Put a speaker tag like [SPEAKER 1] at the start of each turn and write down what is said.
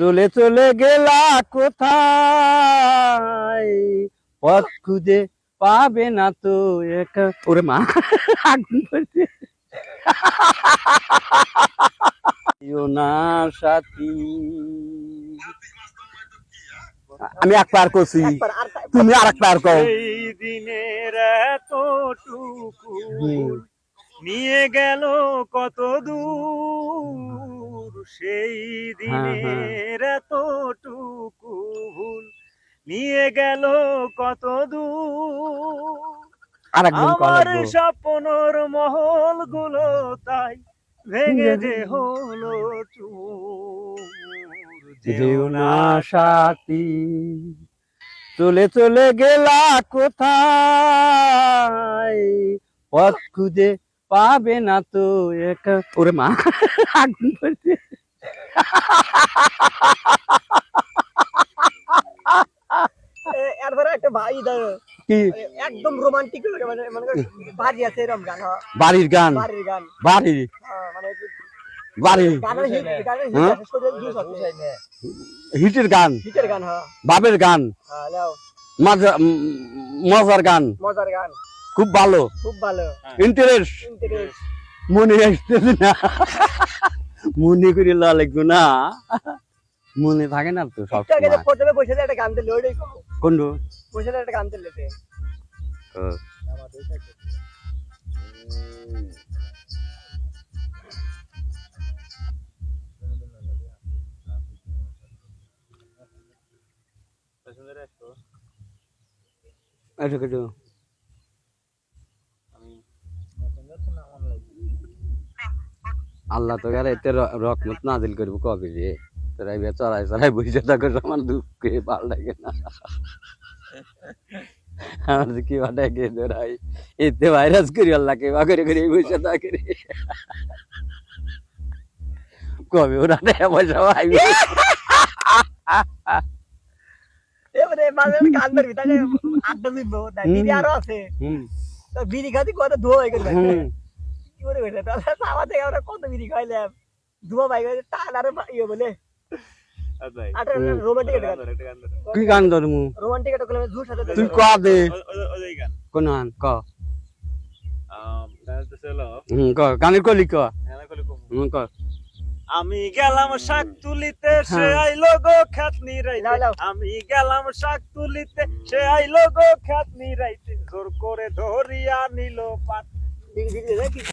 [SPEAKER 1] চলে চলে গেলা কোথায়? পথ খুঁজে পাবে না তো একা। ওরে মা আগুন ধরছে। না সাথী। আমি এক পার করছি তুমি আর এক পার
[SPEAKER 2] দিনের এতটুকু নিয়ে গেল কত দূর? সেই
[SPEAKER 1] হ্যাঁ,
[SPEAKER 2] দিনের এতটুকু ভুল নিয়ে গেল কত দূর আমার স্বপ্নর মহলগুলো তাই ভেঙে যে হলো
[SPEAKER 1] যেও না সাথী চলে চলে গেলা কোথায়? পথ খুঁজে পাবে না তো একা। ওরে মা আগুন ধরছে। বাড়ির গান? বাড়ি?
[SPEAKER 3] হ্যাঁ, মানে একটু
[SPEAKER 1] বাড়ি? হ্যাঁ?
[SPEAKER 3] দুই আছে
[SPEAKER 1] হিটের গান?
[SPEAKER 3] গান হ্যাঁ।
[SPEAKER 1] বাবের গান?
[SPEAKER 3] হ্যাঁ
[SPEAKER 1] মজার গান?
[SPEAKER 3] মজার গান।
[SPEAKER 1] খুব ভালো।
[SPEAKER 3] খুব ভালো।
[SPEAKER 1] ইন্টারেস্ট?
[SPEAKER 3] ইন্টারেস্ট।
[SPEAKER 1] মনে আসতেছে না। মনে করে লা লাগবে না। মনে থাকে না তো সব
[SPEAKER 3] প্রথমে বসে একটা গান দিলে ওইটাই
[SPEAKER 1] কোন
[SPEAKER 3] বসে একটা গান দিলে
[SPEAKER 1] আচ্ছা কিছু আল্লাহ তো গারে এতে র- রহমত নাজিল করব কবে যে? তোরা এবার চড়াই চড়াই বসে থাকো আমার দুঃখে ভালো লাগে না। আমার কি ভালো লাগে তোরাই? এতে ভাইরাস করি আল্লাহ কে বা করে করে বসে থাকে রে। কবে ওরা টাকা পয়সা পাইবে
[SPEAKER 3] এবারে মাঝে মাঝে গান আড্ডা দিব দিদি আরও আছে। বিড়ি খাতি কত ধোয়া হয়ে গেল কি করে হইল তাহলে আমার থেকে আমরা কত বিড়ি খাইলাম ধোয়া গেছে টান আর ইয়ে বলে আর
[SPEAKER 1] হুম।
[SPEAKER 3] রোমান্টিক একটা গান
[SPEAKER 1] কি গান ধরমু
[SPEAKER 3] রোমান্টিক একটা জুস সাথে
[SPEAKER 1] তুই ক দে কোন গান ক
[SPEAKER 2] আম,
[SPEAKER 1] গানের কলি ক ক
[SPEAKER 2] গেলাম শাক তুলিতে সে
[SPEAKER 1] হ্যাঁ।
[SPEAKER 2] আইলো গো রাইতে
[SPEAKER 3] লাও।
[SPEAKER 2] আমি গেলাম শাক তুলিতে সে আইলো গো খ্যাতনি রাইতে জোর করে ধরিয়া নিল
[SPEAKER 3] বিড়ি